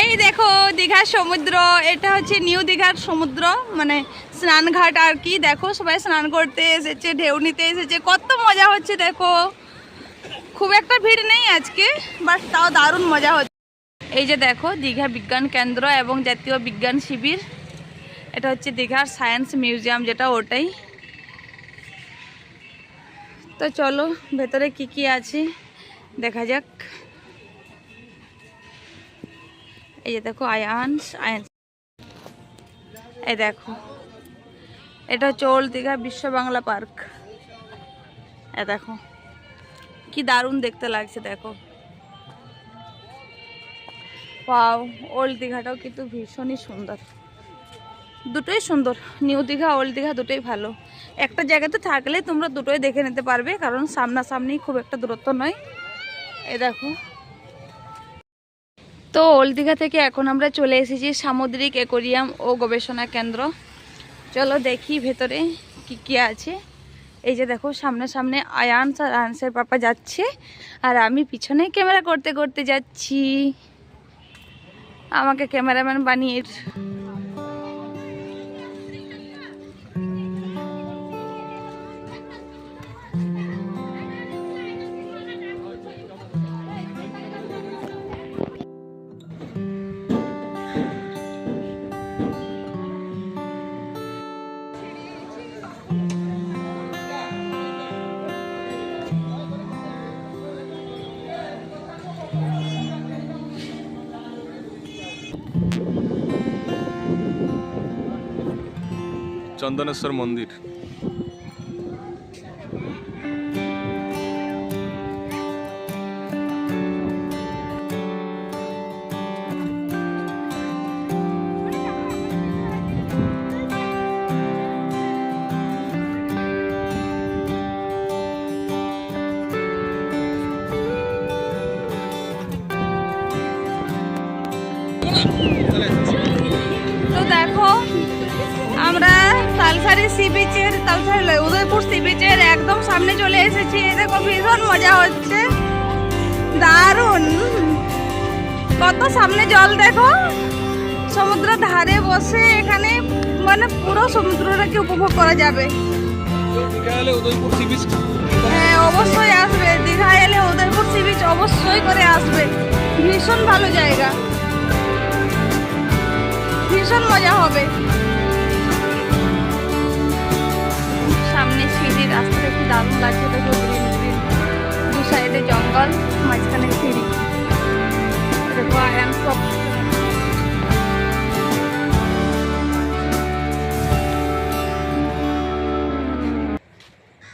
এই দেখো, দীঘার সমুদ্র, এটা হচ্ছে নিউ দীঘার সমুদ্র মানে স্নানঘাট আর কি, দেখো, সবাই স্নান করতে এসেছে, ঢেউ নিতে এসেছে, কত মজা হচ্ছে, দেখো। খুব একটা ভিড় নেই আজকে বাট তাও দারুণ মজা হচ্ছে। এই যে দেখো, দীঘা বিজ্ঞান কেন্দ্র এবং জাতীয় বিজ্ঞান শিবির, এটা হচ্ছে দীঘার সায়েন্স মিউজিয়াম, যেটা ওটাই। তো চলো, ভেতরে কি কি আছে, দেখা যাক। এই যে দেখো আয়ান্স আয়ান্স এই দেখো, এটা ওল্ড দীঘা বিশ্ব বাংলা পার্ক। এ দেখো, কি দারুণ দেখতে লাগছে, দেখো। পাও ওল্ড দীঘাটাও কিন্তু ভীষণই সুন্দর। দুটোই সুন্দর, নিউ দীঘা, ওল্ড দীঘা দুটোই ভালো। একটা জায়গাতে থাকলে তোমরা দুটোই দেখে নিতে পারবে, কারণ সামনাসামনি খুব একটা দূরত্ব নয়। এ দেখো তো ওল্ড দীঘা থেকে এখন আমরা চলে এসেছি সামুদ্রিক অ্যাকোরিয়াম ও গবেষণা কেন্দ্র। চলো দেখি ভেতরে কি কি আছে। এই যে দেখো সামনে সামনে আয়ানস আর আয়ান্সের পাপা যাচ্ছে। আর আমি পিছনে ক্যামেরা করতে করতে যাচ্ছি। আমাকে ক্যামেরাম্যান বানিয়ে চন্দনেশ্বর মন্দির। তো দেখো আমরা তালসারি সি বিচের তালসারি লয়, উদয়পুর সি বিচের একদম সামনে চলে এসেছি। দেখো ভীষণ মজা হচ্ছে। দারুণ। কত সামনে জল দেখো। সমুদ্র ধারে বসে এখানে মানে পুরো সমুদ্রটাকে উপভোগ করা যাবে। হ্যাঁ অবশ্যই আসবে। দীঘা এলে উদয়পুর সি বিচ অবশ্যই করে আসবে। ভীষণ ভালো জায়গা। ভীষণ মজা হবে। মাঝখানে সিঁড়ি